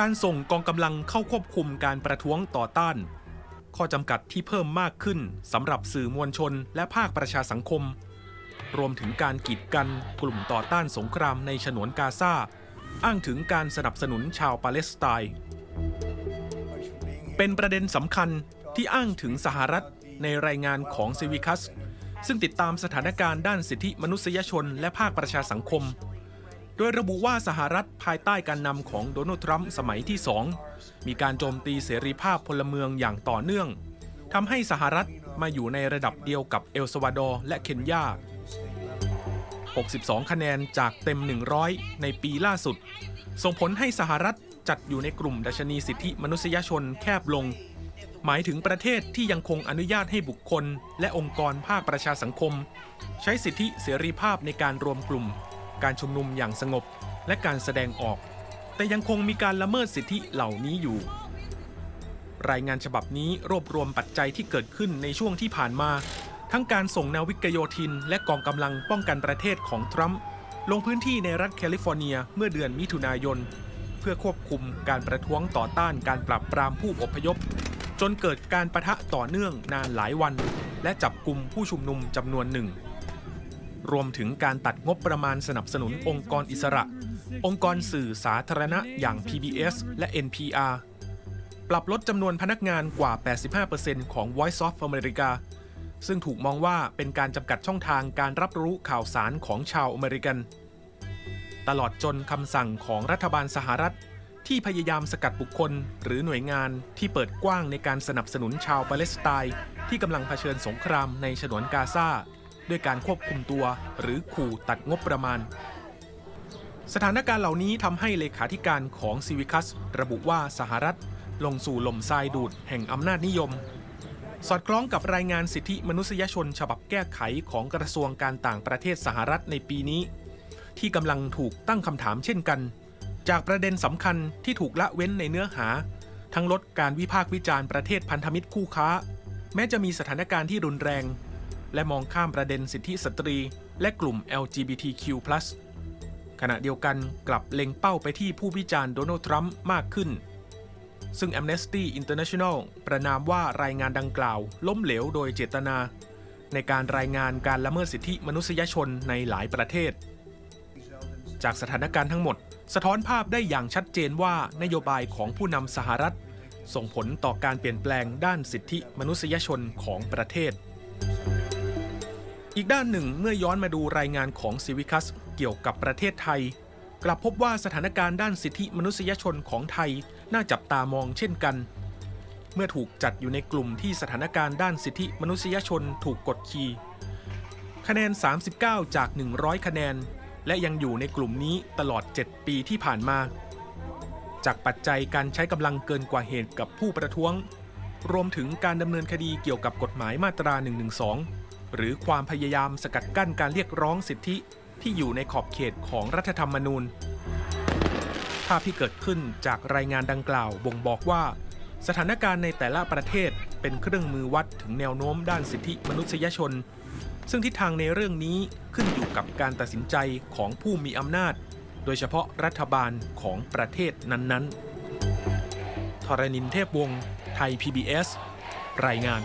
การส่งกองกำลังเข้าควบคุมการประท้วงต่อต้าน ข้อจำกัดที่เพิ่มมากขึ้นสำหรับสื่อมวลชนและภาคประชาสังคม รวมถึงการกีดกันกลุ่มต่อต้านสงครามในฉนวนกาซาอ้างถึงการสนับสนุนชาวปาเลสไตน์เป็นประเด็นสำคัญที่อ้างถึงสหรัฐในรายงานของซิวิคัสซึ่งติดตามสถานการณ์ด้านสิทธิมนุษยชนและภาคประชาสังคม โดยระบุว่าสหรัฐภายใต้การนำของโดนัลด์ทรัมป์สมัยที่สองมีการโจมตีเสรีภาพพลเมืองอย่างต่อเนื่องทำให้สหรัฐมาอยู่ในระดับเดียวกับเอลซาวาดอร์และเคนยา 62 คะแนนจากเต็ม 100 ในปีล่าสุด ส่งผลให้สหรัฐจัดอยู่ในกลุ่มดัชนีสิทธิมนุษยชนแคบลง หมายถึงประเทศที่ยังคงอนุญาตให้บุคคล และองค์กรภาคประชาสังคม ใช้สิทธิเสรีภาพในการรวมกลุ่ม การชุมนุมอย่างสงบและการแสดงออก แต่ยังคงมีการละเมิดสิทธิเหล่านี้อยู่ รายงานฉบับนี้รวบรวมปัจจัยที่เกิดขึ้นในช่วงที่ผ่านมา ทั้งการส่งนาวิกโยธิน และกองกำลังป้องกันประเทศของทรัมป์ลงพื้นที่ในรัฐแคลิฟอร์เนียเมื่อเดือนมิถุนายน เพื่อควบคุมการประท้วงต่อต้านการปราบปรามผู้อพยพ จนเกิดการประทะต่อเนื่องนานหลายวัน และจับกลุ่มผู้ชุมนุมจำนวนหนึ่ง รวมถึงการตัดงบประมาณสนับสนุนองค์กรอิสระ องค์กรสื่อสาธารณะอย่าง PBS และ NPR ปรับลดจำนวนพนักงานกว่า 85%ของ Voice of America ซึ่งถูกมองว่าเป็นการจำกัดช่องทางการรับรู้ข่าวสารของชาวอเมริกัน ตลอดจนคำสั่งของรัฐบาลสหรัฐ ที่พยายามสกัดบุคคล หรือหน่วยงานที่เปิดกว้างในการสนับสนุนชาวปาเลสไตน์ที่กำลังเผชิญสงครามในฉนวนกาซา ด้วยการควบคุมตัวหรือขู่ตัดงบประมาณ สถานการณ์เหล่านี้ทำให้เลขาธิการของซิวิคัส ระบุว่าสหรัฐลงสู่หล่มทรายดูดแห่งอำนาจนิยม สอดคล้องกับรายงานสิทธิมนุษยชนฉบับแก้ไขของกระทรวงการต่างประเทศสหรัฐในปีนี้ ที่กำลังถูกตั้งคำถามเช่นกัน จากประเด็นสำคัญที่ถูกละเว้นในเนื้อหา ทั้งลดการวิพากษ์วิจารณ์ประเทศพันธมิตรคู่ค้า แม้จะมีสถานการณ์ที่รุนแรง และมองข้ามประเด็นสิทธิสตรี และกลุ่ม LGBTQ+ ขณะเดียวกันกลับเล็งเป้าไปที่ผู้วิจารณ์โดนัลด์ทรัมป์มากขึ้น ซึ่ง Amnesty International ประนามว่ารายงานดังกล่าว ล้มเหลวโดยเจตนา ในการรายงานการละเมิดสิทธิมนุษยชนในหลายประเทศ จากสถานการณ์ทั้งหมด สะท้อนภาพได้อย่างชัดเจนว่านโยบายของผู้นำสหรัฐ ส่งผลต่อการเปลี่ยนแปลงด้านสิทธิมนุษยชนของประเทศ อีกด้านหนึ่งเมื่อย้อนมาดูรายงานของซิวิคัสเกี่ยวกับประเทศไทย กลับพบว่าสถานการณ์ด้านสิทธิมนุษยชนของไทยน่าจับตามองเช่นกัน เมื่อถูกจัดอยู่ในกลุ่มที่สถานการณ์ด้านสิทธิมนุษยชนถูกกดขี่คะแนน 39 จาก 100 คะแนน และยังอยู่ในกลุ่มนี้ตลอด 7 ปีที่ผ่านมา จากปัจจัยการใช้กำลังเกินกว่าเหตุกับผู้ประท้วง รวมถึงการดำเนินคดีเกี่ยวกับกฎหมายมาตรา 112 หรือความพยายามสกัดกั้นการเรียกร้องสิทธิที่อยู่ในขอบเขตของรัฐธรรมนูญ ภาพที่เกิดขึ้นจากรายงานดังกล่าวบ่งบอกว่า สถานการณ์ในแต่ละประเทศเป็นเครื่องมือวัดถึงแนวโน้มด้านสิทธิมนุษยชน ซึ่งทิศทางในเรื่องนี้ขึ้นอยู่กับการตัดสินใจของผู้มีอำนาจ โดยเฉพาะรัฐบาลของประเทศนั้นๆทรณินเทพวงศ์ไทย PBS รายงาน